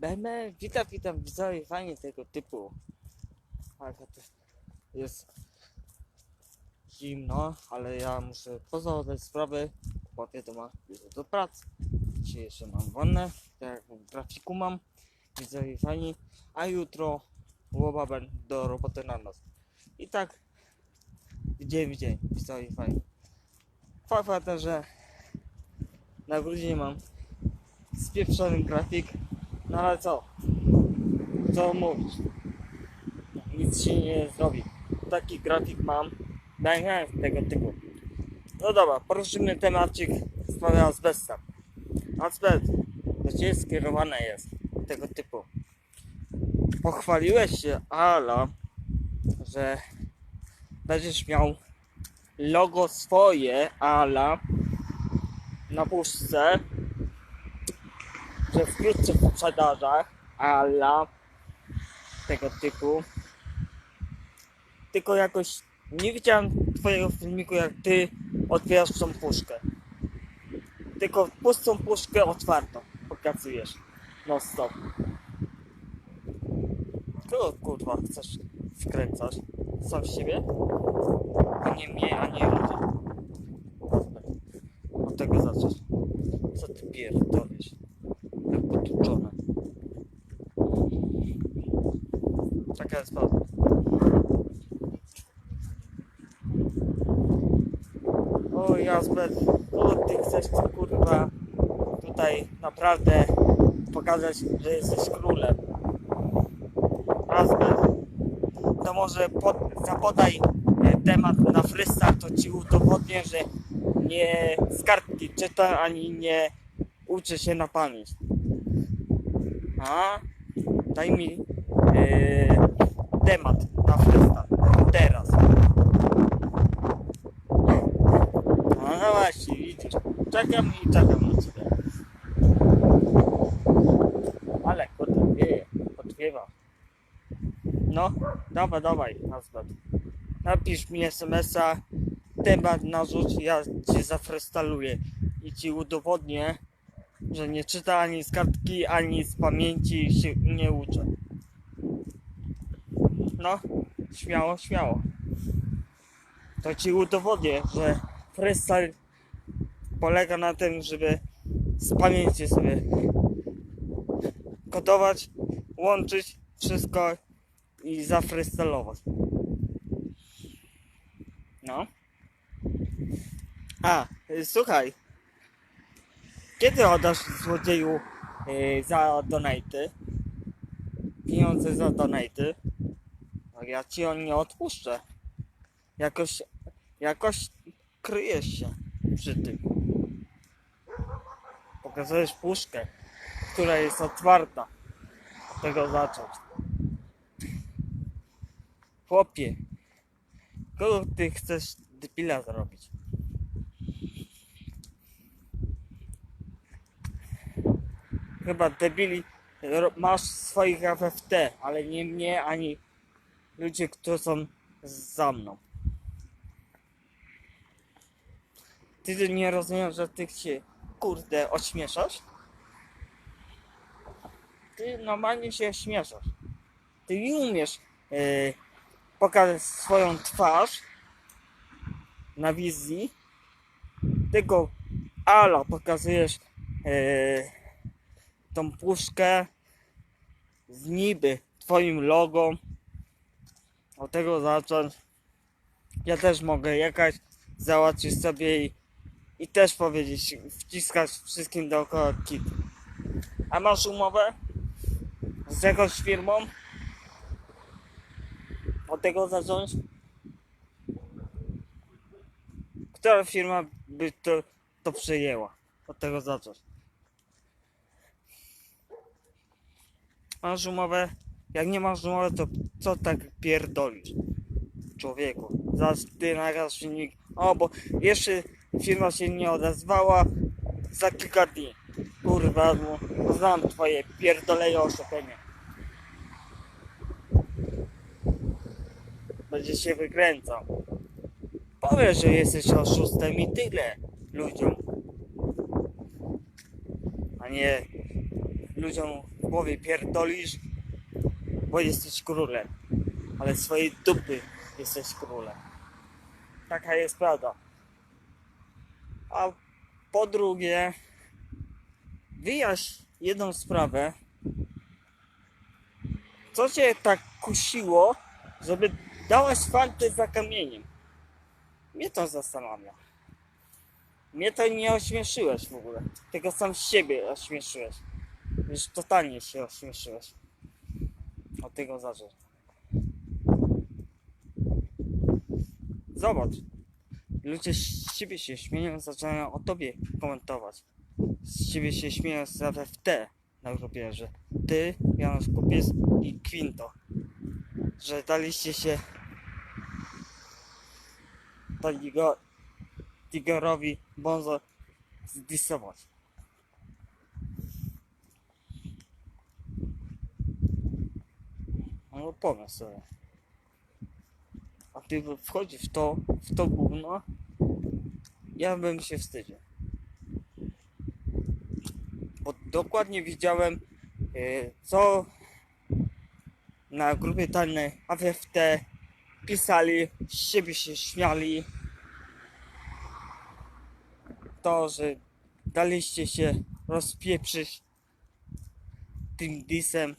Będę, witam, witam widzowie, fajnie tego typu. Ale to jest zimno, ale ja muszę pozałatwiać sprawy, bo wiadomo, idę do pracy. Dzisiaj jeszcze mam wolne, tak jak w grafiku mam, widzowie fajni, a jutro łoba będę do roboty na noc. I tak dzień w dzień, widzowie fajni. Fakt że na grudzień mam spieprzony grafik, no ale co? Co mówić? Nic się nie zrobi. Taki grafik mam. Daj tego typu. No dobra, poruszymy temacik w sprawie azbesta. Azbest do Ciebie skierowane jest tego typu. Pochwaliłeś się, Ala, że będziesz miał logo swoje, Ala, na puszce, że wkrótce w sprzedażach, Ala, tego typu. Tylko jakoś nie widziałem twojego filmiku, jak ty otwierasz tą puszkę. Tylko pustą puszkę otwartą pokazujesz. No stop. Kogo kurwa chcesz wkręcać? Sam siebie? A nie mnie, a nie ludzi. Od tego zacząć. Co ty pierdolisz? Jak potłuczone. Taka jest prawda. O Jasper, o ty chcesz kurwa tutaj naprawdę pokazać, że jesteś królem. Jasper, to może pod, zapodaj e, temat na freestyle, to ci udowodnię, że nie z kartki czytam, ani nie uczę się na pamięć. A? Daj mi e, temat na freestyle. Teraz. No, no właśnie, widzisz. Czekam i czekam na ciebie. Ale kurde, wieje, podwiewa. No, dawaj, dawaj, nazwę. Napisz mi SMS-a, temat narzuć, ja cię zafrestaluję i ci udowodnię, że nie czyta ani z kartki, ani z pamięci się nie uczę. No, śmiało, śmiało. To ci udowodnię, że freestyle polega na tym, żeby z pamięci sobie kodować, łączyć wszystko i zafreestylować. No. A, y, słuchaj. Kiedy oddasz złodzieju y, za donaty? Pieniądze za donaty? No ja ci on nie odpuszczę. Jakoś, jakoś kryjesz się przy tym. Pokazujesz puszkę, która jest otwarta. Od tego zacząć. Chłopie, kogo ty chcesz debila zrobić? Chyba debili masz swoich FFT, ale nie mnie, ani ludzie, którzy są za mną. Ty nie rozumiesz, że ty się kurde ośmieszasz? Ty normalnie się śmieszasz. Ty nie umiesz yy, pokazać swoją twarz na wizji, tylko ala pokazujesz yy, tą puszkę z niby twoim logo. Od tego zacząć. Ja też mogę jechać, załatwić sobie i, i też powiedzieć, wciskać wszystkim dookoła kit. A masz umowę z jakąś firmą? Od tego zacząć? Która firma by to, to przejęła? Od tego zacząć. Masz umowę? Jak nie masz umowy, to co tak pierdolisz? Człowieku, zaraz ty nagrasz filmik. O, bo jeszcze firma się nie odezwała za kilka dni. Kurwa, bo znam twoje pierdoleje oszukienie. Będzie się wykręcał. Powiesz, że jesteś oszustem i tyle ludziom. A nie ludziom głowie pierdolisz, bo jesteś królem. Ale swojej dupy jesteś królem. Taka jest prawda. A po drugie, wyjaśń jedną sprawę. Co cię tak kusiło, żeby dałaś fantę za kamieniem? Mnie to zastanawia. Mnie to nie ośmieszyłeś w ogóle. Tylko sam siebie ośmieszyłeś. Już totalnie się ośmieszyłeś. Od tego zacznę. Zobacz. Ludzie z ciebie się śmieją, zaczynają o tobie komentować. Z ciebie się śmieją zawsze w te na grupie, że ty, Janusz Kupiec i Quinto. Że daliście się Tigo, Tigerowi Bonzo zdisować. No pomysł sobie. A ty wchodzi w to, w to gówno, ja bym się wstydził. Bo dokładnie widziałem, yy, co na grupie tajnej AWFT pisali, z siebie się śmiali. To, że daliście się rozpieprzyć tym disem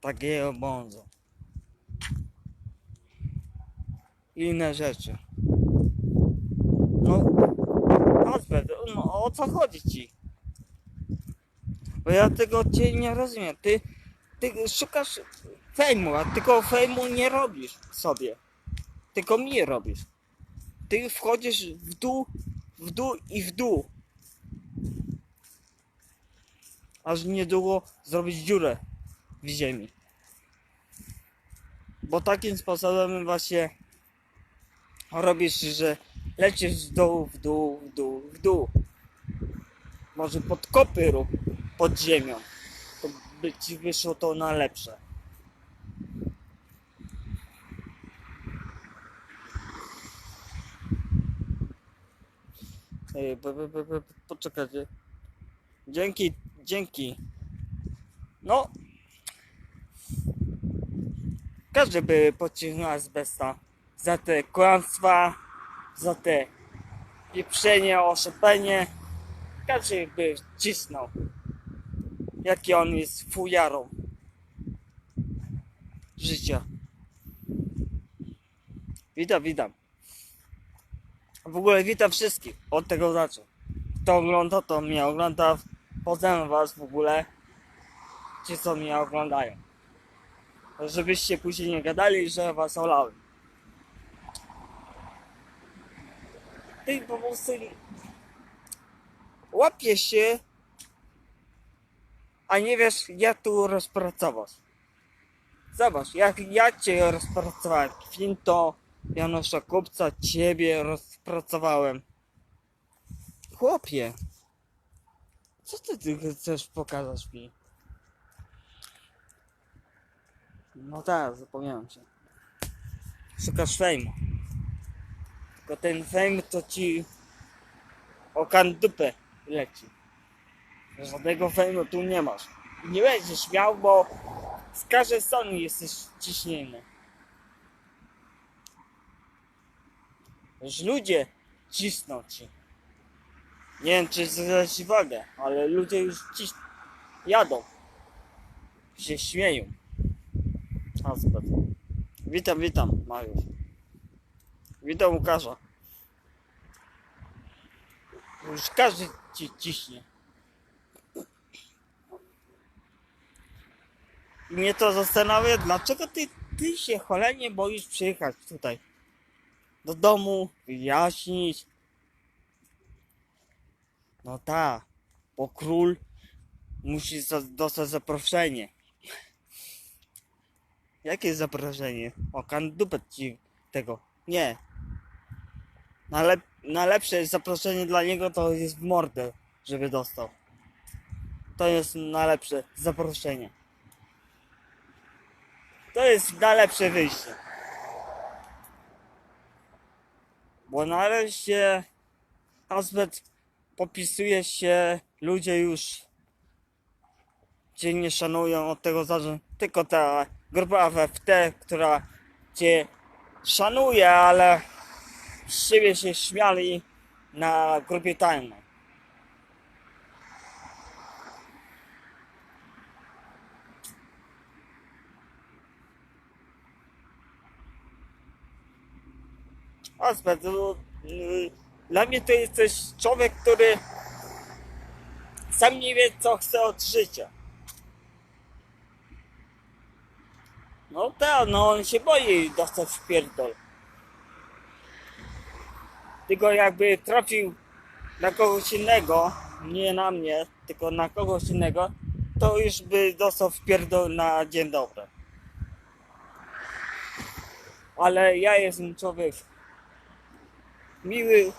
takiego bonzo. Inne rzeczy. No, Asbert, no o co chodzi ci? Bo ja tego cię nie rozumiem. Ty, ty szukasz fejmu, a tylko fejmu nie robisz sobie. Tylko mi robisz. Ty wchodzisz w dół, w dół i w dół. Aż niedługo zrobić dziurę w ziemi. Bo takim sposobem właśnie robisz, że lecisz w dół, w dół, w dół, w dół. Może pod kopy rób, pod ziemią. To by ci wyszło to na lepsze. Ej, po- po- po- po- Poczekajcie. Dzięki, dzięki. No. Każdy by pocisnął azbesta za te kłamstwa, za te pieprzenie, oszepenie. Każdy by cisnął. Jaki on jest fujarą życia. Witam, witam. W ogóle witam wszystkich. Od tego zacznę. Kto ogląda, to mnie ogląda. Poznam was w ogóle. Ci, co mnie oglądają. Żebyście później nie gadali, że was olałem. Ty po prostu łapiesz się, a nie wiesz jak tu rozpracować. Zobacz, jak ja cię rozpracowałem. Kwinto, Janusza Kupca, ciebie rozpracowałem. Chłopie, co ty, ty chcesz pokazać mi? No tak, zapomniałem cię. Szukasz fejmu. Tylko ten fame to ci okan dupę leci. Żadnego fejmu tu nie masz. I nie będziesz miał, bo z każdej strony jesteś ciśnięty. Już ludzie cisną ci. Nie wiem, czy zwrócić uwagę, ale ludzie już ciś... jadą. Się śmieją. Aspet. Witam, witam, Mariusz. Witam Łukasza. Już każdy ci ciśnie. I mnie to zastanawia, dlaczego ty, ty się cholernie boisz przyjechać tutaj. Do domu, wyjaśnić. No tak, bo król musi dostać zaproszenie. Jakie zaproszenie? O, dupę ci tego. Nie. Najlep, najlepsze zaproszenie dla niego to jest w mordę, żeby dostał. To jest najlepsze zaproszenie. To jest najlepsze wyjście. Bo nareszcie Azbet popisuje się, ludzie już cię nie szanują, od tego zależy tylko ta grupa FFT, która cię szanuje, ale z siebie się śmiali na grupie tajnej. Azbest, no, y, dla mnie to jest też człowiek, który sam nie wie, co chce od życia. No tak, no on się boi dostać w pierdol. Tylko jakby trafił na kogoś innego, nie na mnie, tylko na kogoś innego, to już by dostał w pierdol na dzień dobry. Ale ja jestem człowiek miły,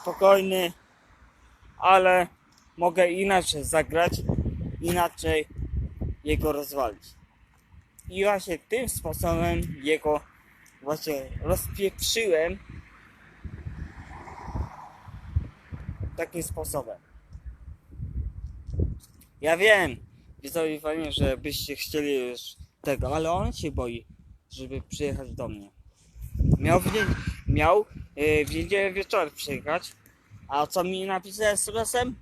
spokojny, ale mogę inaczej zagrać, inaczej jego rozwalić. I właśnie tym sposobem jego właśnie rozpieprzyłem takim sposobem. Ja wiem, widzowie fajnie, że byście chcieli już tego, ale on się boi, żeby przyjechać do mnie. Miał miał w niedzielę wieczorem przyjechać, a co mi napisał SMS-em?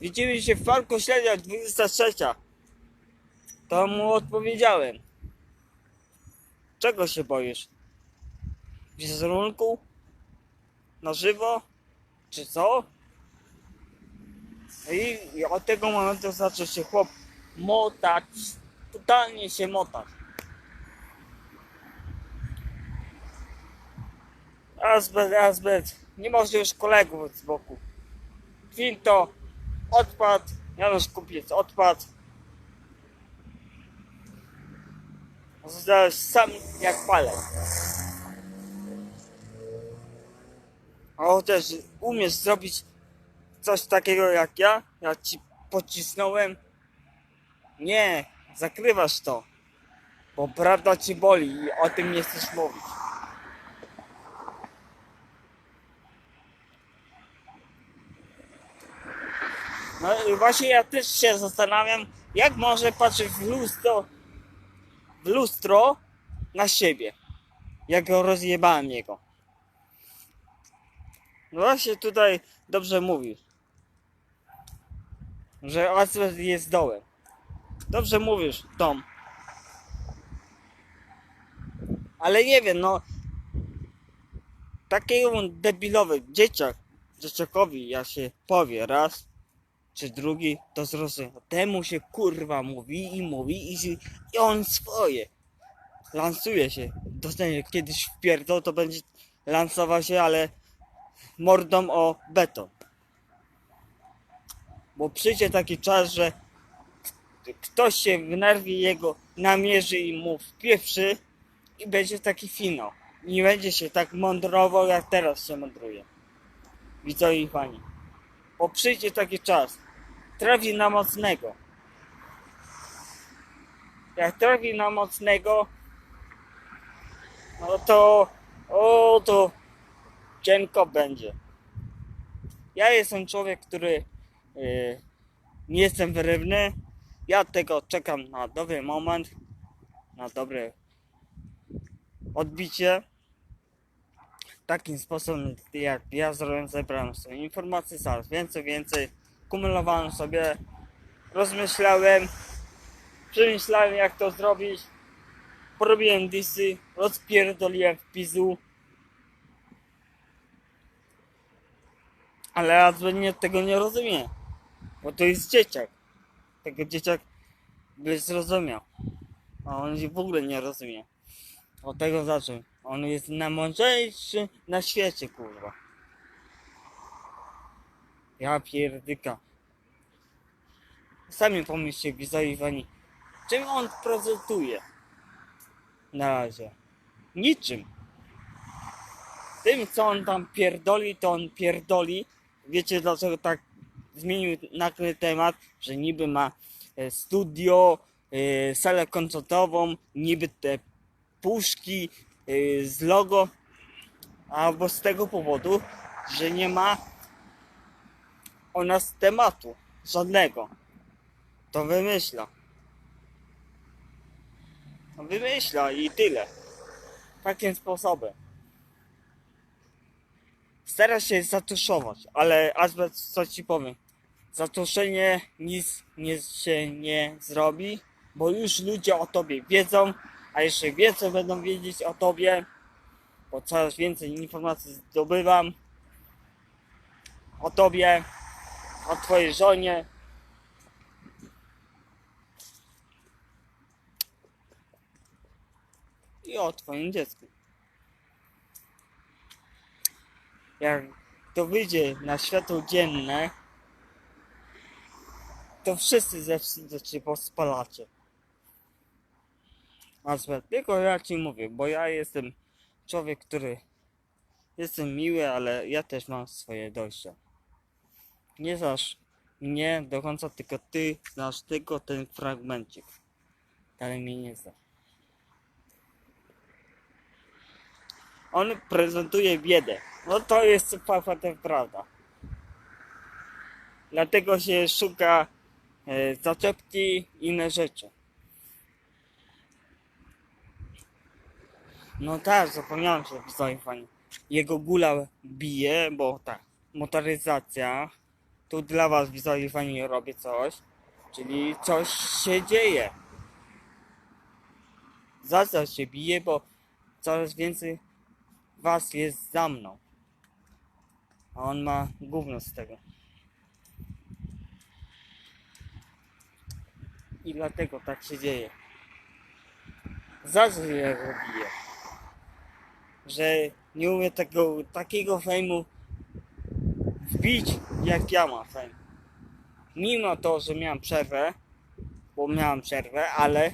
Widzimy się w parku śledzia 23. To mu odpowiedziałem. Czego się boisz? Wizerunku? Na żywo? Czy co? I od tego momentu zaczął się chłop motać. Totalnie się motać. Azbet, azbet. Nie może już kolegów z boku. Quinto odpadł. Janusz Kupiec odpadł. Zostałeś sam jak palec. A chociaż umiesz zrobić coś takiego jak ja, ja ci pocisnąłem. Nie, zakrywasz to. Bo prawda ci boli i o tym nie chcesz mówić. No właśnie ja też się zastanawiam, jak może patrzeć w lustro, w lustro na siebie. Jak go rozjebałem jego. No właśnie tutaj dobrze mówisz. Że Azbest jest dołem. Dobrze mówisz, Tom. Ale nie wiem, no. Takiego debilowy dzieciak, dzieciakowi ja się powie raz, czy drugi, to zrozumie. Temu się kurwa mówi i mówi i, i on swoje. Lansuje się. Dostanie kiedyś w pierdol, to będzie lansował się, ale mordą o beton. Bo przyjdzie taki czas, że ktoś się wnerwi jego namierzy i mu wpieprzy i będzie taki finał. Nie będzie się tak mądrował, jak teraz się mądruje. Widzowie i fani. Bo przyjdzie taki czas. Trafi na mocnego. Jak trafi na mocnego, no to, o to cienko będzie. Ja jestem człowiek, który yy, nie jestem wyrywny. Ja tego czekam na dobry moment, na dobre odbicie. Takim sposobem, jak ja zrobiłem, zebrałem sobie informacje, coraz więcej, więcej. Kumulowałem sobie, rozmyślałem, przemyślałem jak to zrobić. Porobiłem disy, rozpierdoliłem w pizu. Ale Azben tego nie rozumie. Bo to jest dzieciak. Tego dzieciak by zrozumiał. A on się w ogóle nie rozumie. Od tego zaczął. On jest najmądrzejszy na świecie, kurwa. Ja pierdyka. Sami pomyślcie, widzowie wani. Czym on prezentuje? Na razie. Niczym. Tym, co on tam pierdoli, to on pierdoli. Wiecie dlaczego tak zmienił nagle temat, że niby ma e, studio, e, salę koncertową, niby te puszki e, z logo, albo z tego powodu, że nie ma o nas tematu żadnego. to wymyśla. Wymyśla i tyle. Takim sposobem. Stara się zatuszować, ale azbest, co ci powiem, zatuszenie nic nie, się nie zrobi, bo już ludzie o tobie wiedzą, a jeszcze więcej będą wiedzieć o tobie, bo coraz więcej informacji zdobywam o tobie, o twojej żonie. I o twoim dziecku. Jak to wyjdzie na światło dzienne, to wszyscy zepsucie się pospalacie. Tylko ja ci mówię, bo ja jestem człowiek, który jestem miły, ale ja też mam swoje dojścia. Nie znasz mnie do końca, tylko ty znasz tylko ten fragmencik. Ale mnie nie zna. On prezentuje biedę. No to jest faktem prawda. Dlatego się szuka e, zaczepki i inne rzeczy. No tak, zapomniałem się fani. Jego gula bije, bo tak, motoryzacja. Tu dla was widzowie fani robię coś. Czyli coś się dzieje. Za co się bije, bo coraz więcej was jest za mną. A on ma gówno z tego. I dlatego tak się dzieje. Za co ja go? Że nie umie tego, takiego fejmu wbić jak ja fejm. Mimo to, że miałem przerwę, bo miałem przerwę, ale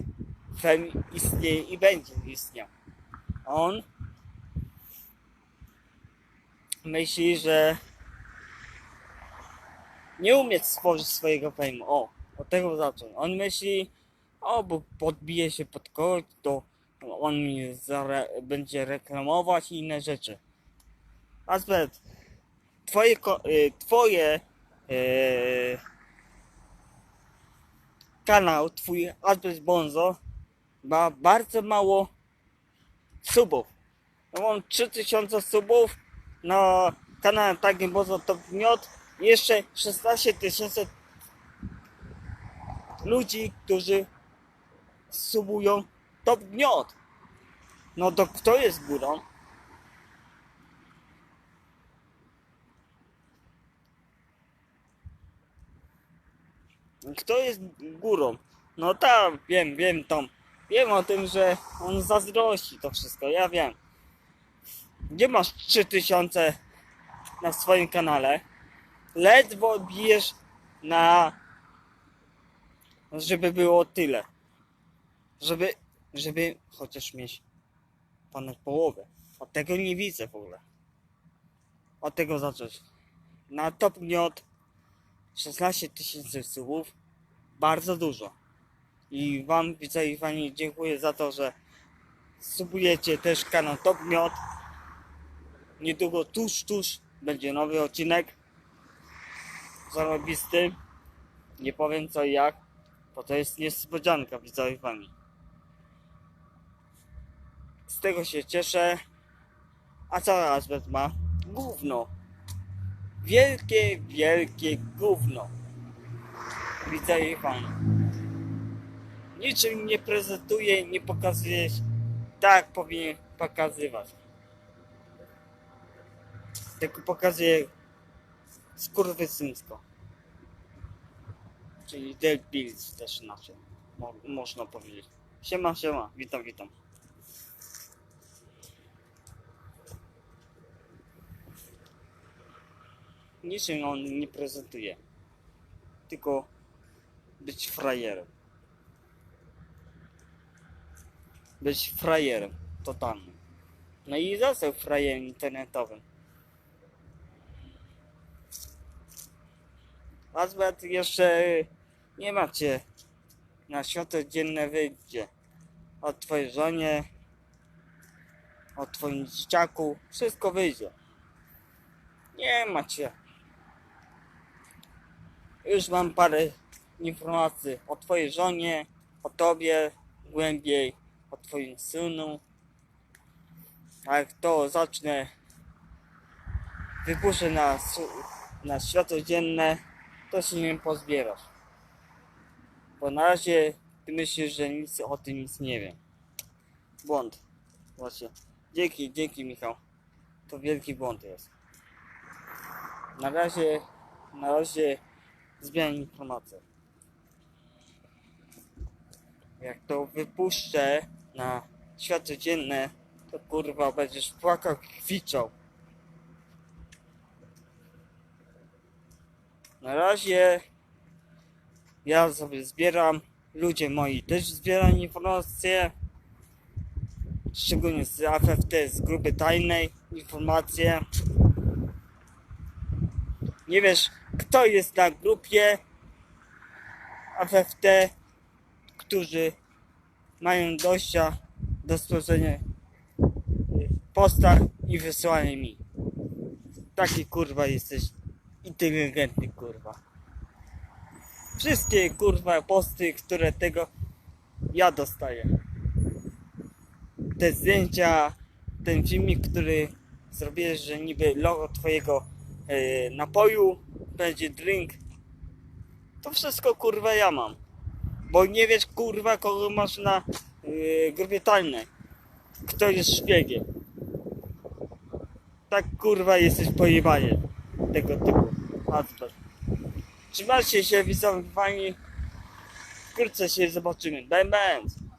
fejm istnieje i będzie istniał. On myśli, że nie umie stworzyć swojego fejmu. O, od tego zaczął. On myśli, o, bo podbije się pod kogoś, to on mi będzie reklamować i inne rzeczy. Azbet, twoje, y, twoje y, kanał, twój Azbet Bonzo ma bardzo mało subów. Ja mam 3000 subów na kanale takim Bonzo Top Miot jeszcze 16 tysięcy ludzi, którzy subują Top Miot. No to kto jest górą? Kto jest górą? No tak, wiem, wiem Tom. Wiem o tym, że on zazdrości to wszystko, ja wiem. Gdzie masz 3000 na swoim kanale? Ledwo bijesz na... żeby było tyle. Żeby, żeby chociaż mieć ponad połowę. Od tego nie widzę w ogóle. Od tego zacząć. Na top gniot 16 tysięcy subów. Bardzo dużo. I wam widzę i fani dziękuję za to, że subujecie też kanał Top Miot. Niedługo tuż, tuż będzie nowy odcinek. Zarobisty. Nie powiem co i jak, bo to jest niespodzianka widzowie fani. Z tego się cieszę. A co Azbet ma? Gówno. Wielkie, wielkie gówno. Widzowie fani. Niczym nie prezentuje, nie pokazuje tak powinien pokazywać. Tylko pokazuje skurwysyńsko. Czyli Del Bills też inaczej. Mo można powiedzieć. Siema, siema. Witam, witam. Niczym on nie prezentuje. Tylko być frajerem. Być frajerem totalnym. No i został frajerem internetowym. Azbet jeszcze nie macie na światło dzienne wyjdzie. O twojej żonie, o twoim dzieciaku, wszystko wyjdzie. Nie macie. Już mam parę informacje o twojej żonie, o tobie, głębiej, o twoim synu. A jak to zacznę, wypuszczę na, na światło dzienne, to się nie pozbierasz. Bo na razie ty myślisz, że nic o tym nic nie wiem. Błąd. Właśnie. Dzięki, dzięki Michał. To wielki błąd jest. Na razie, na razie zbieram informacje. Jak to wypuszczę na światło dzienne, to kurwa będziesz płakał, kwiczał. Na razie ja sobie zbieram, ludzie moi też zbierają informacje, szczególnie z AFFT, z grupy tajnej, informacje. Nie wiesz, kto jest na grupie AFFT, którzy mają dojścia do stworzenia posta i wysłania mi. Taki kurwa jesteś inteligentny kurwa. Wszystkie kurwa posty, które tego ja dostaję. Te zdjęcia, ten filmik, który zrobiłeś, że niby logo twojego e, napoju będzie drink. To wszystko kurwa ja mam. Bo nie wiesz kurwa kogo masz na e, grupie tajnej. Kto jest szpiegiem. Tak kurwa jesteś pojebanie tego typu hazard. Trzymajcie się widzowie fajni. Wkrótce się zobaczymy. Bang!